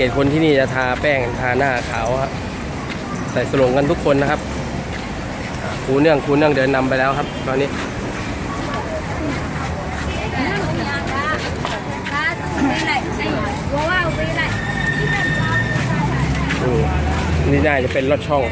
เกตคนที่นี่จะทาแป้งทาหน้าขาวครับใส่สลงกันทุกคนนะครับครูเนื่องครูเนื่องเดินนำไปแล้วครับ ตอนนี้นี่น่าจะเป็นรถช่อง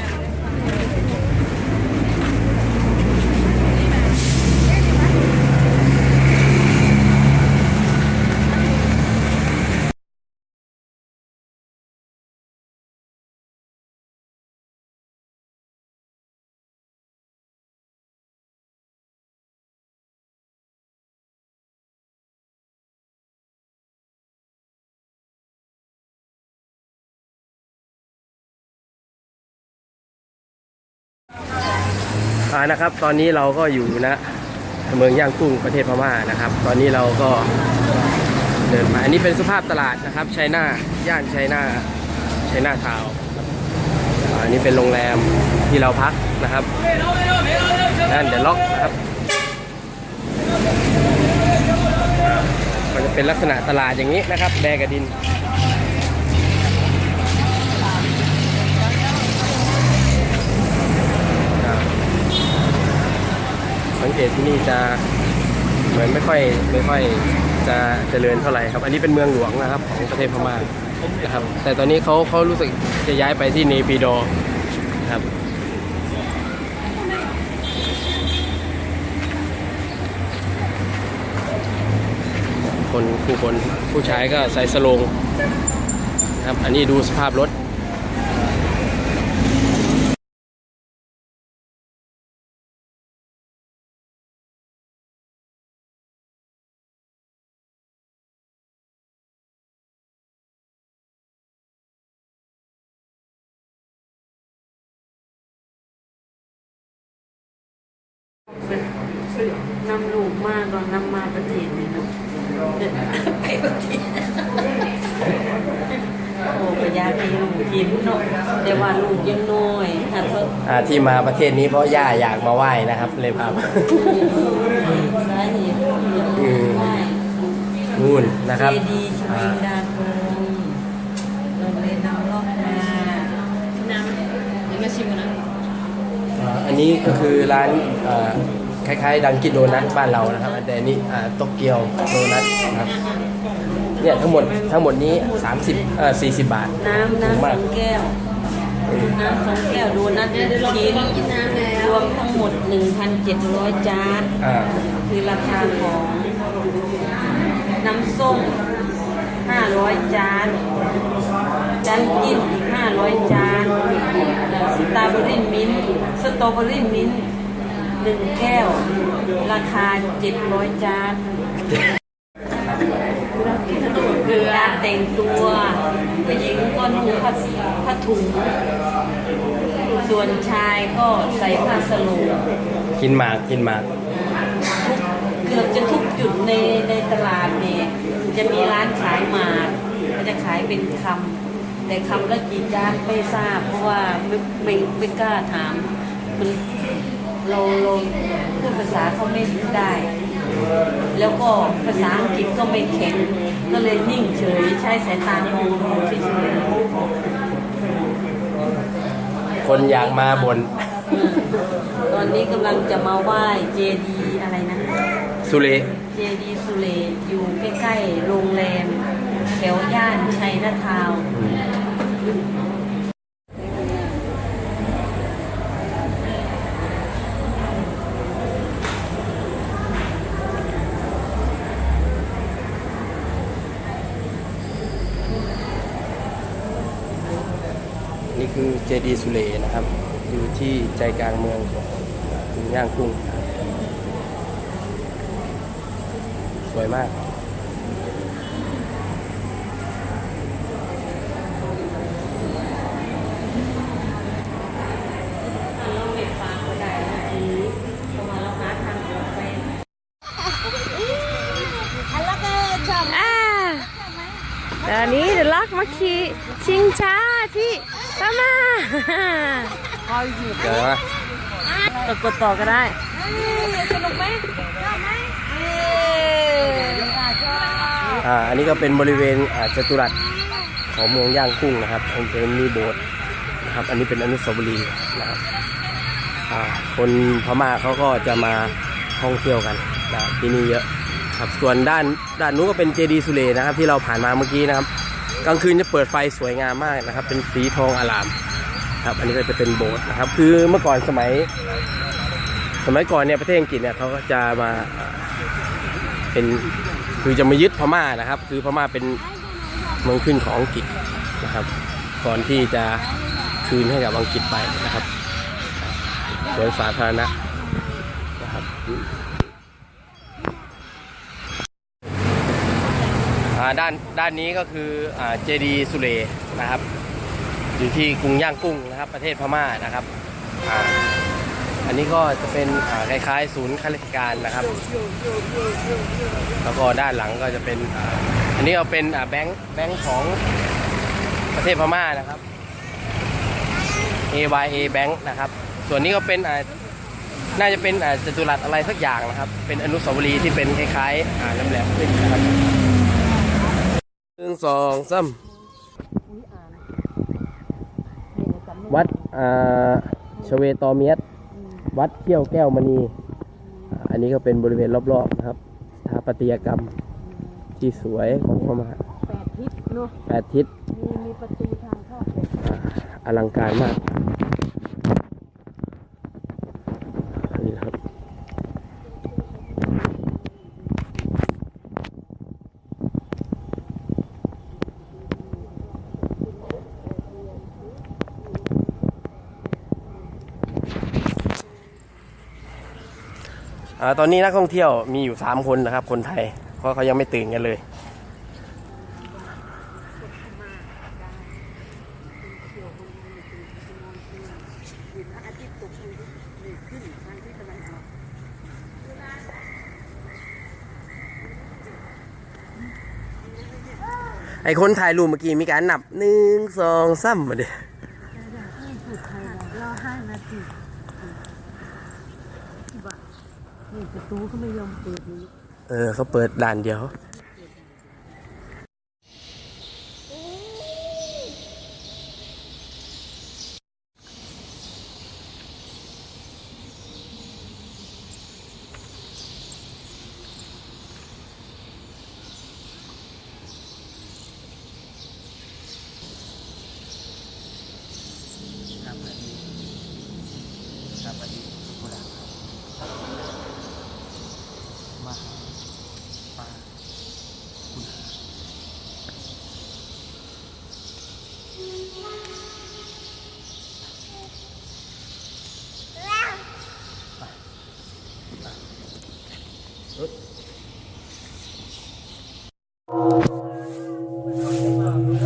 านะครับ ตอนนี้เราก็อยู่นะเมืองย่างกุ้งประเทศพม่านะครับ ตอนนี้เราก็เดินมาอันนี้เป็นสภาพตลาดนะครับชัยนาย่านชัยนาชัยนาทาวน์อันนี้เป็นโรงแรมที่เราพักนะครับนั่นเดอะล็อกนะครับอ่าก็จะเป็นลักษณะตลาดอย่างนี้นะครับแบกระดิน ครับ สังเกตที่นี่จะเหมือนไม่ค่อยไม่ค่อยจะเจริญเท่าไหร่ครับ อันนี้เป็นเมืองหลวงนะครับของประเทศพม่านะครับ แต่ตอนนี้เขาเขารู้สึกจะย้ายไปที่เนปิดอนะครับคนผู้คนผู้ชายก็ใส่สโลงนะครับ อันนี้ดูสภาพรถ นำลูกมาก่อนนำมาประเทศนี่เนาะเดินไปประเทศโอ้ก็อยากให้ลูกกินเนาะแต่ว่าลูกยังน้อยถ้าเพิ่มอ่าที่มาประเทศนี้เพราะย่าอยากมาไหว้นะครับ เลยพามา สาเหตุอืมได้นู่นนะครับเจดีย์ชวินดาคงเราเลยนำล่องมาน้ำเดี๋ยวมาชิมกันนะ อ่าอันนี้ก็คือร้านอ่า คล้ายๆ ดังกินโดนัทบ้านเรานะครับแต่อันนี้อ่าโตเกียวโดนัทนะครับเนี่ยทั้งหมดทั้งหมดนี้ 30เอ่อ40 บาท น้ำถูกน้ำสมาอกงแก้ว น้ำสองแก้วดูนัดชิ้นรวมทั้งหมด 1,700 จาน อ่า คือราคาของน้ำส้ม 500 จานจานจิ้มอีก 500 จาน สตรอเบอรี่มิ้นท์สตรอเบอรี่มิ้นท์ หนึ่งแก้ว ราคา700จานคือการแต่งตัวผู้หญิงก็นุ่งผ้าผ้าถุง ส่วนชายก็ใส่ผ้าสโลงกินหมากกินหมาก เกือบจะทุกจุดในในตลาดเนี่ยจะมีร้านขายหมากก็จะขายเป็นคำแต่คำละกี่จานไม่ทราบ เพราะว่าไม่ไม่ไม่กล้าถามมัน เราเราพูดภาษาเขาไม่ได้ แล้วก็ภาษาอังกฤษก็ไม่แข็ง ก็เลยนิ่งเฉยใช้สายตามองดูเฉยคนอยากมาบน ๆตอนนี้กำลังจะมาไหว้เจดีอะไรนะ สุเรเจดีสุเลอยู่ใกล้ๆโรงแรมแถวย่านชัยนาทาวน์ นี่คือเจดีสุเลนะครับ อยู่ที่ใจกลางเมืองของย่างกุ้ง สวยมาก เราไม่ฟังก็ได้นะทีเพราะว่าเราหาทางออกไป อ่า ตอนนี้เดี๋ยวลักมาขี่ชิงช้าที่พม่าเดี๋ยวนะกดต่อก็ได้สนุกไหมชอบไหมนนี้ก็เป็นบริเวณอ่าจตุรัสของเมืองย่างกุ้งนะครับเป็นมีโบสถ์นะครับ อันนี้เป็นอนุสาวรีย์นะครับอ่าคนพม่าเขาก็จะมาท่องเที่ยวกันนะที่นี่เยอะ ครับส่วนด้านด้านนู้นก็เป็นเจดีสุเลนะครับ ที่เราผ่านมาเมื่อกี้นะครับ กลางคืนจะเปิดไฟสวยงามมากนะครับ เป็นสีทองอลามครับ อันนี้ก็จะเป็นโบสถ์นะครับ คือเมื่อก่อนสมัย สมัยก่อนเนี่ยประเทศอังกฤษเนี่ยเขาก็จะมาอ่าเป็นคือจะมายึดพม่านะครับ คือพม่าเป็นเมืองขึ้นของอังกฤษนะครับ ก่อนที่จะคืนให้กับอังกฤษไปนะครับสวนสาธารณะนะครับอ่า ด้านด้านนี้ก็คือเจดีสุเลนะครับ อยู่ที่กรุงย่างกุ้งนะครับ ประเทศพม่านะครับออันนี้ก็จะเป็นอ่าคล้ายๆ ศูนย์ข้าราชการนะครับ แล้วก็ด้านหลังก็จะเป็นอันนี้เอาเป็นแบงค์แบงค์ของประเทศพม่านะครับ AYA Bank นะครับ ส่วนนี้ก็เป็นน่าจะเป็นจตุรัสอะไรสักอย่างนะครับ เป็นอนุสาวรีย์ที่เป็นคล้ายๆแหลมๆขึ้นนะครับ นึ่งสองสามวัดอ่าชเวตอเมียสวัดเที่ยวแก้วมณีอ่าอันนี้ก็เป็นบริเวณรอบๆนะครับสถาปัตยกรรมที่สวยของพม่าแปดทิศเนาะแปดทิศมีมีประตูทางเข้าเลยอ่าอลังการมากอันนี้นะครับอ่า ตอนนี้นักท่องเที่ยวมีอยู่ 3 คนนะครับ คนไทย เพราะเขายังไม่ตื่นกันเลย ไอคนถ่ายรูปเมื่อกี้มีการนับหนึ่งสองสามมาดิ รอห้านาทีบ้า ดูเขาไม่ยอมเปิด เออเขาเปิดด่านเดียว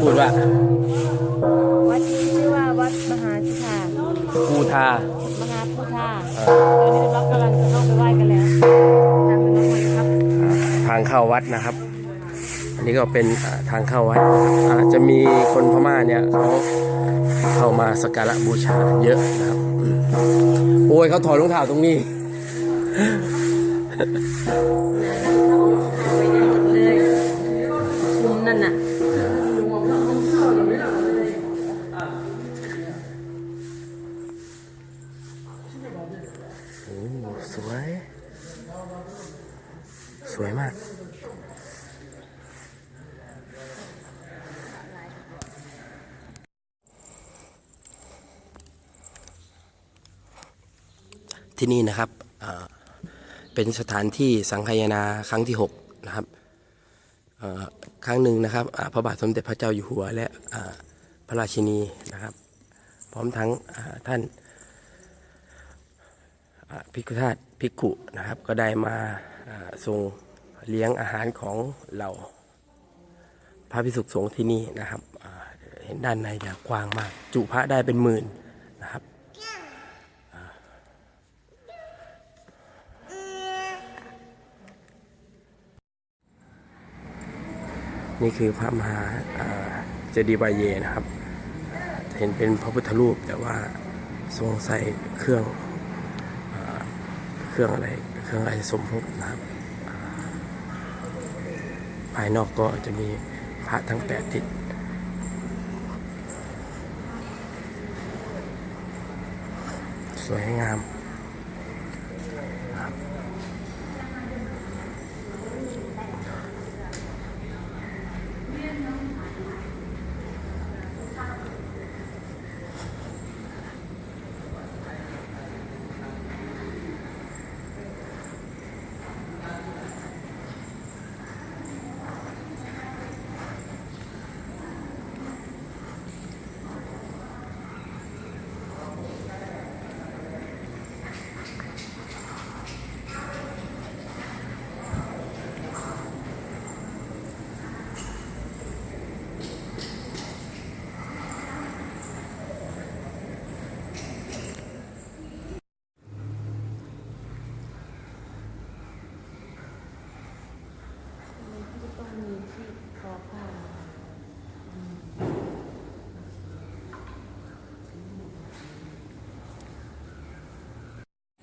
พูดว่า วัดนี้ชื่อว่าวัดมหาสุธา ภูทาม หาพุทธา ตอนนี้เรากำลังจะเข้าไปไหว้กันแล้วตามไปน้องมันครับ ทางเข้าวัดนะครับ อันนี้ก็เป็นทางเข้าวัดอ่าจะมีคนพม่าเนี่ยเขาเข้ามาสักการะบูชาเยอะนะครับโอ้ยเขาถอดรองเท้าตรงนี้ วย สวยมาก ที่นี่นะครับเป็นสถานที่สังคายนาครั้งที่ 6 นะครับครั้งหนึ่งนะครับพระบาทสมเด็จพระเจ้าอยู่หัวและพระราชินีนะครับ พร้อมทั้งท่านพิกุธาต พิกขุนะครับ ก็ได้มาอ่าทรงเลี้ยงอาหารของเราพระพิสุขสงฆ์ที่นี่นะครับเห็นด้านในจะกว้างมาก จุพระได้เป็นหมื่นนะครับนี่คือพระมหาเจดีย์บาเยนะครับ เห็นเป็นพระพุทธรูปแต่ว่าทรงใส่เครื่อง รื่องอะไรเครื่องอะไรสมภพนะครับอ่าพระายนอกก็จะมีพระทั้งแปดทิศสวยงาม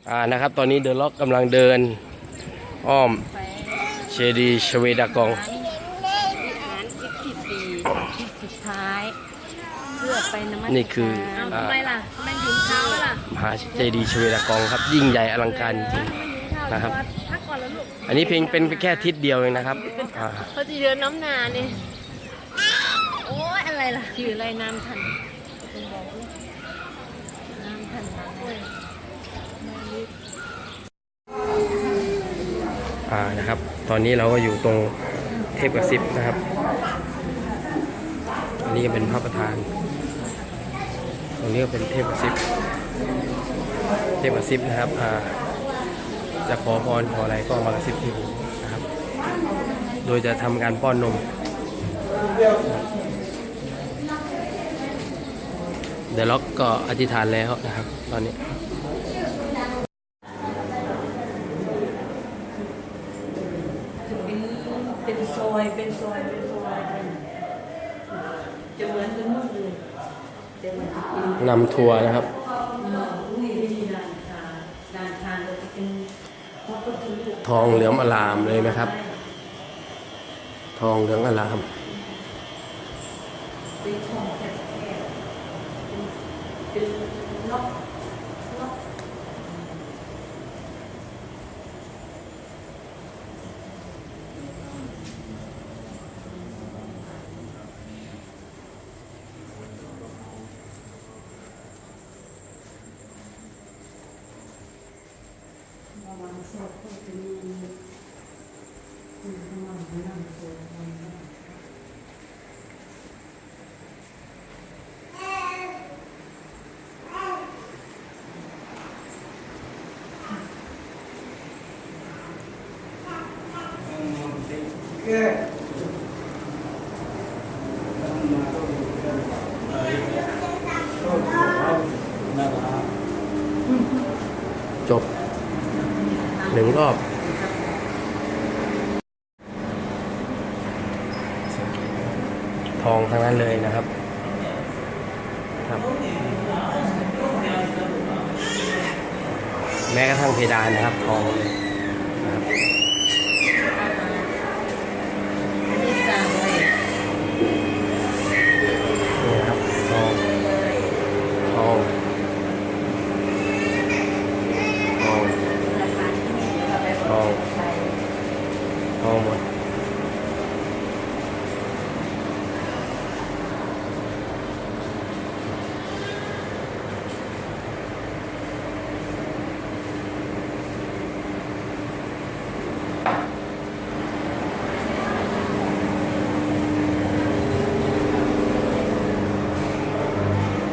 อ่านะครับ ตอนนี้เดอะล็อกกำลังเดิน อ้อมไปเชดีย์ชเวดากอง วิหารทิศที่สี่ทิศสุดท้าย เพื่อไปนมัสการนี่คือเอาอ่าทำไมล่ะแมนยุงเท้าไหมล่ะมหาเจดีย์ชเวดากองครับ ยิ่งใหญ่อลังการจริงแมนยุงเท้านะครับ พักก่อนแล้วลูกอันนี้เพียงเป็นแค่ทิศเดียวเองนะครับอ่าเขาจะเดินน้ำนานี่โอ้ยอะไรล่ะชื่ออะไรน้ำทันคุณบอกดิน้ำทันน้ำเว้ย อ่านะครับ ตอนนี้เราก็อยู่ตรงเทพกระซิบนะครับ อันนี้ก็เป็นพระประธาน ตรงนี้ก็เป็นเทพกระซิบเทพกระซิบนะครับอ่าจะขอพรขออะไรก็มากระซิบที่หูนะครับ โดยจะทำการป้อนนม เดี๋ยวล็อกก็อธิษฐานแล้วนะครับ ตอนนี้เป็นซอยเป็นซอยเป็นซอยจะเหมือนกันหมดเลยแต่มั นำทัวร์นะครับ ทองเหลืองอลามเลยนะครับ ทองเหลืองอลามเป็นทองแท้ๆเป็นล็อก คุณกำลังนั่งโซ่ไว้นะ จบหนึ่งรอบ องทั้งนั้นเลยนะครับครับ แม้กระทั่งเพดานนะครับทองเลยนะครับ